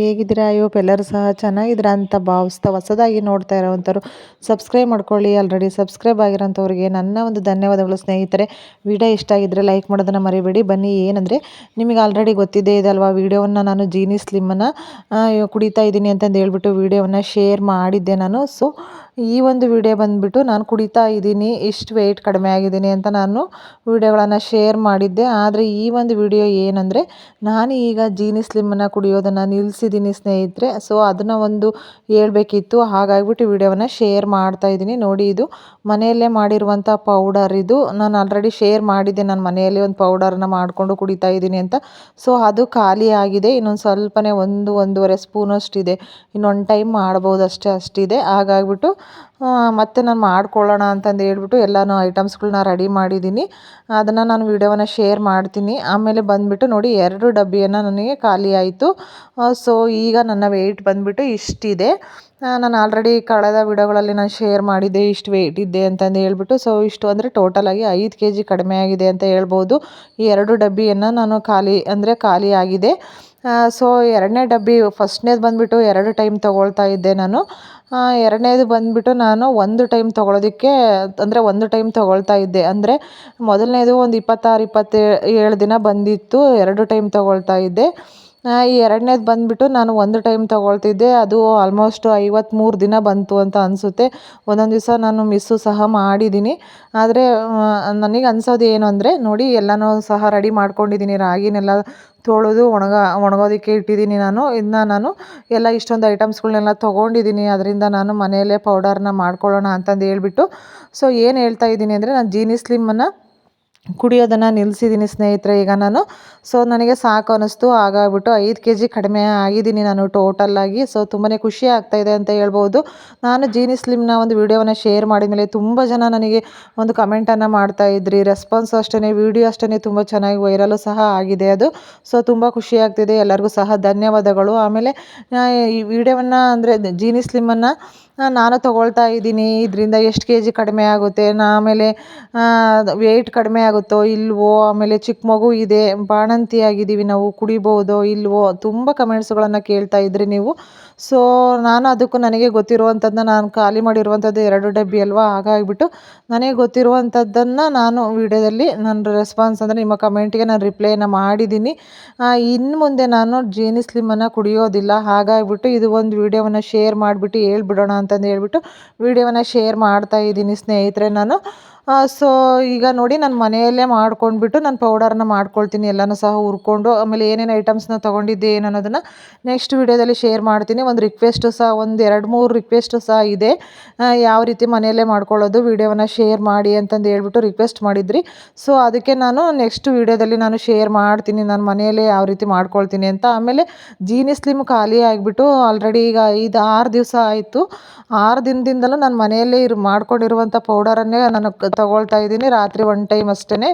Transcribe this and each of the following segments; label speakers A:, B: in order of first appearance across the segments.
A: ಹೇಗಿದ್ದೀರಾ? ಅಯ್ಯೋ ಎಲ್ಲರೂ ಸಹ ಚೆನ್ನಾಗಿದ್ದೀರಾ ಅಂತ ಭಾವಿಸ್ತಾ ಹೊಸದಾಗಿ ನೋಡ್ತಾ ಇರೋವಂಥವ್ರು ಸಬ್ಸ್ಕ್ರೈಬ್ ಮಾಡ್ಕೊಳ್ಳಿ. ಆಲ್ರೆಡಿ ಸಬ್ಸ್ಕ್ರೈಬ್ ಆಗಿರೋಂಥವ್ರಿಗೆ ನನ್ನ ಒಂದು ಧನ್ಯವಾದಗಳು ಸ್ನೇಹಿತರೆ. ವಿಡಿಯೋ ಇಷ್ಟ ಆಗಿದ್ದರೆ ಲೈಕ್ ಮಾಡೋದನ್ನು ಮರಿಬೇಡಿ. ಬನ್ನಿ, ಏನಂದರೆ ನಿಮಗೆ ಆಲ್ರೆಡಿ ಗೊತ್ತಿದೆ ಅಲ್ವಾ, ವಿಡಿಯೋವನ್ನು ನಾನು ಜೀನಿ ಸ್ಲಿಮ್ಮನ್ನು ಕುಡಿತಾ ಇದ್ದೀನಿ ಅಂತಂದು ಹೇಳ್ಬಿಟ್ಟು ವೀಡಿಯೋವನ್ನು ಶೇರ್ ಮಾಡಿದ್ದೆ ನಾನು. ಸೊ ಈ ಒಂದು ವಿಡಿಯೋ ಬಂದುಬಿಟ್ಟು ನಾನು ಕುಡಿತಾ ಇದ್ದೀನಿ, ಇಷ್ಟು ವೆಯ್ಟ್ ಕಡಿಮೆ ಆಗಿದ್ದೀನಿ ಅಂತ ನಾನು ವಿಡಿಯೋಗಳನ್ನು ಶೇರ್ ಮಾಡಿದ್ದೆ. ಆದರೆ ಈ ಒಂದು ವಿಡಿಯೋ ಏನಂದರೆ, ನಾನು ಈಗ ಜೀನಿ ಸ್ಲಿಮ್ಮನ್ನು ಕುಡಿಯೋದನ್ನು ನಿಲ್ಲಿಸಿದ್ದೀನಿ ಸ್ನೇಹಿತರೆ. ಸೊ ಅದನ್ನು ಒಂದು ಹೇಳ್ಬೇಕಿತ್ತು. ಹಾಗಾಗಿಬಿಟ್ಟು ವಿಡಿಯೋವನ್ನು ಶೇರ್ ಮಾಡ್ತಾ ಇದ್ದೀನಿ. ನೋಡಿ, ಇದು ಮನೆಯಲ್ಲೇ ಮಾಡಿರುವಂಥ ಪೌಡರ್ ಇದು. ನಾನು ಆಲ್ರೆಡಿ ಶೇರ್ ಮಾಡಿದ್ದೆ. ನಾನು ಮನೆಯಲ್ಲಿ ಒಂದು ಪೌಡರನ್ನ ಮಾಡಿಕೊಂಡು ಕುಡಿತಾ ಇದ್ದೀನಿ ಅಂತ. ಸೊ ಅದು ಖಾಲಿ ಆಗಿದೆ. ಇನ್ನೊಂದು ಸ್ವಲ್ಪನೇ ಒಂದು, ಒಂದೂವರೆ ಸ್ಪೂನಷ್ಟಿದೆ ಇನ್ನೊಂದು ಟೈಮ್ ಮಾಡ್ಬೋದು ಅಷ್ಟೇ ಅಷ್ಟಿದೆ. ಹಾಗಾಗಿಬಿಟ್ಟು ಮತ್ತೆ ನಾನು ಮಾಡ್ಕೊಳ್ಳೋಣ ಅಂತಂದು ಹೇಳ್ಬಿಟ್ಟು ಎಲ್ಲನೂ ಐಟಮ್ಸ್ಗಳನ್ನ ರೆಡಿ ಮಾಡಿದ್ದೀನಿ. ಅದನ್ನು ನಾನು ವಿಡಿಯೋವನ್ನು ಶೇರ್ ಮಾಡ್ತೀನಿ. ಆಮೇಲೆ ಬಂದುಬಿಟ್ಟು ನೋಡಿ ಎರಡು ಡಬ್ಬಿಯನ್ನು ನನಗೆ ಖಾಲಿ ಆಯಿತು. ಸೊ ಈಗ ನನ್ನ ವೆಯ್ಟ್ ಬಂದುಬಿಟ್ಟು ಇಷ್ಟಿದೆ. ನಾನು ಆಲ್ರೆಡಿ ಕಳೆದ ವಿಡಿಯೋಗಳಲ್ಲಿ ನಾನು ಶೇರ್ ಮಾಡಿದ್ದೆ, ಇಷ್ಟು ವೆಯ್ಟ್ ಇದ್ದೆ ಅಂತಂದು ಹೇಳ್ಬಿಟ್ಟು ಸೊ ಇಷ್ಟು ಅಂದರೆ ಟೋಟಲಾಗಿ ಐದು ಕೆ ಜಿ ಕಡಿಮೆ ಆಗಿದೆ ಅಂತ ಹೇಳ್ಬೋದು. ಈ ಎರಡು ಡಬ್ಬಿಯನ್ನು ನಾನು ಖಾಲಿ ಅಂದರೆ ಖಾಲಿ ಆಗಿದೆ. ಸೊ ಎರಡನೇ ಡಬ್ಬಿ ಫಸ್ಟ್ನೇದು ಬಂದುಬಿಟ್ಟು ಎರಡು ಟೈಮ್ ತೊಗೊಳ್ತಾ ಇದ್ದೆ ನಾನು. ಎರಡನೇದು ಬಂದುಬಿಟ್ಟು ನಾನು ಒಂದು ಟೈಮ್ ತೊಗೊಳೋದಕ್ಕೆ, ಅಂದರೆ ಒಂದು ಟೈಮ್ ತೊಗೊಳ್ತಾ ಇದ್ದೆ. ಅಂದರೆ ಮೊದಲನೇದು ಒಂದು ಇಪ್ಪತ್ತಾರು ಇಪ್ಪತ್ತೇ ಏಳು ದಿನ ಬಂದಿತ್ತು, ಎರಡು ಟೈಮ್ ತೊಗೊಳ್ತಾ ಇದ್ದೆ. ಈ ಎರಡನೇದು ಬಂದುಬಿಟ್ಟು ನಾನು ಒಂದು ಟೈಮ್ ತೊಗೊಳ್ತಿದ್ದೆ. ಅದು ಆಲ್ಮೋಸ್ಟ್ ಐವತ್ತ್ಮೂರು ದಿನ ಬಂತು ಅಂತ ಅನಿಸುತ್ತೆ. ಒಂದೊಂದು ದಿವಸ ನಾನು ಮಿಸ್ಸು ಸಹ ಮಾಡಿದ್ದೀನಿ ಆದರೆ ನನಗೆ ಅನ್ಸೋದು ಏನು ಅಂದರೆ, ನೋಡಿ, ಎಲ್ಲನೂ ಸಹ ರೆಡಿ ಮಾಡ್ಕೊಂಡಿದ್ದೀನಿ ರಾಗಿನೆಲ್ಲ ತೊಳೆದು ಒಣಗ, ಒಣಗೋದಕ್ಕೆ ಇಟ್ಟಿದ್ದೀನಿ ನಾನು. ಇದನ್ನ ನಾನು ಎಲ್ಲ ಇಷ್ಟೊಂದು ಐಟಮ್ಸ್ಗಳನ್ನೆಲ್ಲ ತೊಗೊಂಡಿದ್ದೀನಿ ಅದರಿಂದ ನಾನು ಮನೆಯಲ್ಲೇ ಪೌಡರ್ನ ಮಾಡ್ಕೊಳ್ಳೋಣ ಅಂತಂದು ಹೇಳ್ಬಿಟ್ಟು. ಸೊ ಏನು ಹೇಳ್ತಾ ಇದ್ದೀನಿ ಅಂದರೆ, ನಾನು ಜೀನಿ ಸ್ಲಿಮ್ಮನ್ನು ಕುಡಿಯೋದನ್ನು ನಿಲ್ಲಿಸಿದ್ದೀನಿ ಸ್ನೇಹಿತರೆ, ಈಗ ನಾನು. ಸೊ ನನಗೆ ಸಾಕು ಅನ್ನಿಸ್ತು ಹಾಗಾಗ್ಬಿಟ್ಟು ಐದು ಕೆ ಜಿ ಕಡಿಮೆ ಆಗಿದ್ದೀನಿ ನಾನು ಟೋಟಲ್ಲಾಗಿ ಸೊ ತುಂಬಾ ಖುಷಿ ಆಗ್ತಾಯಿದೆ ಅಂತ ಹೇಳ್ಬೋದು. ನಾನು ಜೀನಿ ಸ್ಲಿಮ್ನ ಒಂದು ವೀಡಿಯೋವನ್ನು ಶೇರ್ ಮಾಡಿದ ಮೇಲೆ ತುಂಬ ಜನ ನನಗೆ ಒಂದು ಕಮೆಂಟನ್ನು ಮಾಡ್ತಾಯಿದ್ರಿ ರೆಸ್ಪಾನ್ಸ್ ಅಷ್ಟೇ ವಿಡಿಯೋ ಅಷ್ಟೇ ತುಂಬ ಚೆನ್ನಾಗಿ ವೈರಲ್ಲು ಸಹ ಆಗಿದೆ ಅದು. ಸೊ ತುಂಬ ಖುಷಿ ಆಗ್ತಿದೆ. ಎಲ್ಲರಿಗೂ ಸಹ ಧನ್ಯವಾದಗಳು. ಆಮೇಲೆ ಈ ವೀಡಿಯೋವನ್ನು ಅಂದರೆ ಜೀನಿ ಸ್ಲಿಮ್ಮನ್ನು ನಾನು ತೊಗೊಳ್ತಾ ಇದ್ದೀನಿ, ಇದರಿಂದ ಎಷ್ಟು ಕೆ ಜಿ ಕಡಿಮೆ ಆಗುತ್ತೆ ಆಮೇಲೆ ವೆಯ್ಟ್ ಕಡಿಮೆ ಆಗುತ್ತೋ ಇಲ್ಲವೋ ಆಮೇಲೆ ಚಿಕ್ಕ ಮಗು ಇದೆ ಬಾಣಂತಿ ಆಗಿದ್ದೀವಿ ನಾವು, ಕುಡಿಬೋದೋ ಇಲ್ಲವೋ ತುಂಬ ಕಮೆಂಟ್ಸ್ಗಳನ್ನು ಕೇಳ್ತಾ ಇದ್ರಿ ನೀವು. ಸೊ ನಾನು ಅದಕ್ಕೂ ನನಗೆ ಗೊತ್ತಿರುವಂಥದ್ದನ್ನ ನಾನು ಖಾಲಿ ಮಾಡಿರುವಂಥದ್ದು ಎರಡು ಡಬ್ಬಿ ಅಲ್ವಾ, ಹಾಗಾಗಿಬಿಟ್ಟು ನನಗೆ ಗೊತ್ತಿರುವಂಥದ್ದನ್ನು ನಾನು ವಿಡಿಯೋದಲ್ಲಿ ನನ್ನ ರೆಸ್ಪಾನ್ಸ್ ಅಂದರೆ ನಿಮ್ಮ ಕಮೆಂಟಿಗೆ ನಾನು ರಿಪ್ಲೈನ ಮಾಡಿದ್ದೀನಿ. ಇನ್ನು ಮುಂದೆ ನಾನು ಜೀನಿ ಸ್ಲಿಮ್ಮನ್ನು ಕುಡಿಯೋದಿಲ್ಲ, ಹಾಗಾಗಿಬಿಟ್ಟು ಇದು ಒಂದು ವಿಡಿಯೋವನ್ನು ಶೇರ್ ಮಾಡಿಬಿಟ್ಟು ಹೇಳ್ಬಿಡೋಣ ಅಂತಂದು ಹೇಳ್ಬಿಟ್ಟು ವಿಡಿಯೋವನ್ನು ಶೇರ್ ಮಾಡ್ತಾ ಇದ್ದೀನಿ ಸ್ನೇಹಿತರೆ ನಾನು. ಸೊ ಈಗ ನೋಡಿ ನಾನು ಮನೆಯಲ್ಲೇ ಮಾಡ್ಕೊಂಡ್ಬಿಟ್ಟು ನಾನು ಪೌಡರನ್ನ ಮಾಡ್ಕೊಳ್ತೀನಿ, ಎಲ್ಲನೂ ಸಹ ಹುರ್ಕೊಂಡು, ಆಮೇಲೆ ಏನೇನು ಐಟಮ್ಸ್ನ ತೊಗೊಂಡಿದ್ದೆ ಏನು ಅನ್ನೋದನ್ನು ನೆಕ್ಸ್ಟ್ ವೀಡಿಯೋದಲ್ಲಿ ಶೇರ್ ಮಾಡ್ತೀನಿ. ಒಂದು ರಿಕ್ವೆಸ್ಟು ಸಹ, ಒಂದು ಎರಡು ಮೂರು ರಿಕ್ವೆಸ್ಟು ಸಹ ಇದೆ. ಯಾವ ರೀತಿ ಮನೆಯಲ್ಲೇ ಮಾಡ್ಕೊಳ್ಳೋದು, ವೀಡಿಯೋವನ್ನು ಶೇರ್ ಮಾಡಿ ಅಂತಂದು ಹೇಳ್ಬಿಟ್ಟು ರಿಕ್ವೆಸ್ಟ್ ಮಾಡಿದ್ರಿ. ಸೊ ಅದಕ್ಕೆ ನಾನು ನೆಕ್ಸ್ಟ್ ವೀಡಿಯೋದಲ್ಲಿ ನಾನು ಶೇರ್ ಮಾಡ್ತೀನಿ, ನಾನು ಮನೆಯಲ್ಲೇ ಯಾವ ರೀತಿ ಮಾಡ್ಕೊಳ್ತೀನಿ ಅಂತ. ಆಮೇಲೆ ಜೀನಿ ಸ್ಲಿಮ್ ಖಾಲಿ ಆಗಿಬಿಟ್ಟು ಆಲ್ರೆಡಿ ಈಗ ಐದು ಆರು ದಿವಸ ಆಯಿತು. ಆರು ದಿನದಿಂದಲೂ ನಾನು ಮನೆಯಲ್ಲೇ ಇರು ಮಾಡ್ಕೊಂಡಿರುವಂಥ ಪೌಡರನ್ನೇ ನಾನು ತಗೊಳ್ತಾ ಇದ್ದೀನಿ. ರಾತ್ರಿ ಒನ್ ಟೈಮ್ ಅಷ್ಟೇ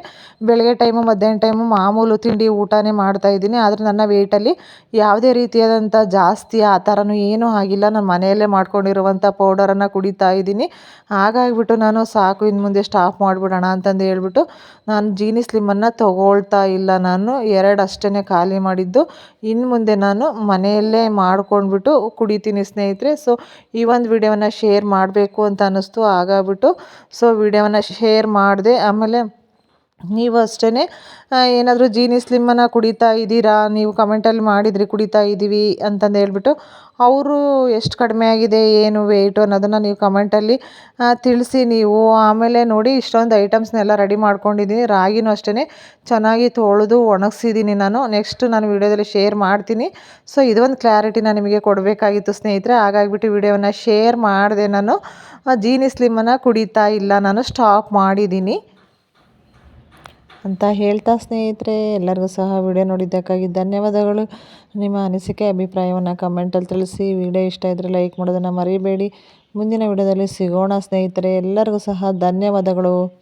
A: ಬೆಳಗ್ಗೆ ಟೈಮು ಮಧ್ಯಾಹ್ನ ಟೈಮು ಮಾಮೂಲು ತಿಂಡಿ ಊಟನೇ ಮಾಡ್ತಾಯಿದ್ದೀನಿ ಆದರೆ ನನ್ನ ವೆಯ್ಟಲ್ಲಿ ಯಾವುದೇ ರೀತಿಯಾದಂಥ ಜಾಸ್ತಿ ಆ ಥರನೂ ಏನೂ ಆಗಿಲ್ಲ. ನಾನು ಮನೆಯಲ್ಲೇ ಮಾಡ್ಕೊಂಡಿರುವಂಥ ಪೌಡರನ್ನು ಕುಡಿತಾ ಇದ್ದೀನಿ. ಹಾಗಾಗಿಬಿಟ್ಟು ನಾನು ಸಾಕು ಇನ್ನು ಮುಂದೆ ಸ್ಟಾಪ್ ಮಾಡಿಬಿಡೋಣ ಅಂತಂದು ಹೇಳ್ಬಿಟ್ಟು ನಾನು ಜೀನಿ ಸ್ಲಿಮ್ಮನ್ನು ತೊಗೊಳ್ತಾ ಇಲ್ಲ. ನಾನು ಎರಡು ಅಷ್ಟೇ ಖಾಲಿ ಮಾಡಿದ್ದು. ಇನ್ನು ಮುಂದೆ ನಾನು ಮನೆಯಲ್ಲೇ ಮಾಡ್ಕೊಂಡ್ಬಿಟ್ಟು ಕುಡಿತೀನಿ ಸ್ನೇಹಿತರೆ. ಸೊ ಈ ಒಂದು ವಿಡಿಯೋವನ್ನು ಶೇರ್ ಮಾಡಬೇಕು ಅಂತ ಅನ್ನಿಸ್ತು. ಹಾಗಾಗ್ಬಿಟ್ಟು ಸೊ ವಿಡಿಯೋವನ್ನು ಶೇರ್ ಮಾಡಿದೆ ಆಮೇಲೆ ನೀವು ಅಷ್ಟೇ ಏನಾದರೂ ಜೀನಿ ಸ್ಲಿಮ್ಮನ್ನು ಕುಡಿತಾ ಇದ್ದೀರಾ? ನೀವು ಕಮೆಂಟಲ್ಲಿ ಮಾಡಿದ್ರಿ, ಕುಡಿತಾ ಇದ್ದೀವಿ ಅಂತಂದು ಹೇಳ್ಬಿಟ್ಟು ಅವರು ಎಷ್ಟು ಕಡಿಮೆ ಆಗಿದೆ, ಏನು ವೆಯ್ಟು ಅನ್ನೋದನ್ನು ನೀವು ಕಮೆಂಟಲ್ಲಿ ತಿಳಿಸಿ ನೀವು. ಆಮೇಲೆ ನೋಡಿ, ಇಷ್ಟೊಂದು ಐಟಮ್ಸ್ನೆಲ್ಲ ರೆಡಿ ಮಾಡ್ಕೊಂಡಿದ್ದೀನಿ. ರಾಗಿನೂ ಅಷ್ಟೇ ಚೆನ್ನಾಗಿ ತೊಳೆದು ಒಣಗಿಸಿದ್ದೀನಿ ನಾನು. ನೆಕ್ಸ್ಟ್ ನಾನು ವೀಡಿಯೋದಲ್ಲಿ ಶೇರ್ ಮಾಡ್ತೀನಿ. ಸೊ ಇದೊಂದು ಕ್ಲಾರಿಟಿನ ನಿಮಗೆ ಕೊಡಬೇಕಾಗಿತ್ತು ಸ್ನೇಹಿತರೆ. ಹಾಗಾಗಿಬಿಟ್ಟು ವಿಡಿಯೋವನ್ನು ಶೇರ್ ಮಾಡಿದೆ ನಾನು. ಜೀನಿ ಸ್ಲಿಮ್ಮನ್ನು ಕುಡಿತಾ ಇಲ್ಲ. ನಾನು ಸ್ಟಾಪ್ ಮಾಡಿದ್ದೀನಿ. ಅಂತ ಹೇಳ್ತಾ ಸ್ನೇಹಿತರೆ, ಎಲ್ಲರಿಗೂ ಸಹ ವಿಡಿಯೋ ನೋಡಿದ್ದಕ್ಕಾಗಿ ಧನ್ಯವಾದಗಳು. ನಿಮ್ಮ ಅನಿಸಿಕೆ, ಅಭಿಪ್ರಾಯವನ್ನು ಕಮೆಂಟಲ್ಲಿ ತಿಳಿಸಿ. ವಿಡಿಯೋ ಇಷ್ಟ ಇದ್ದರೆ ಲೈಕ್ ಮಾಡೋದನ್ನು ಮರಿಬೇಡಿ. ಮುಂದಿನ ವಿಡಿಯೋದಲ್ಲಿ ಸಿಗೋಣ ಸ್ನೇಹಿತರೆ. ಎಲ್ಲರಿಗೂ ಸಹ ಧನ್ಯವಾದಗಳು.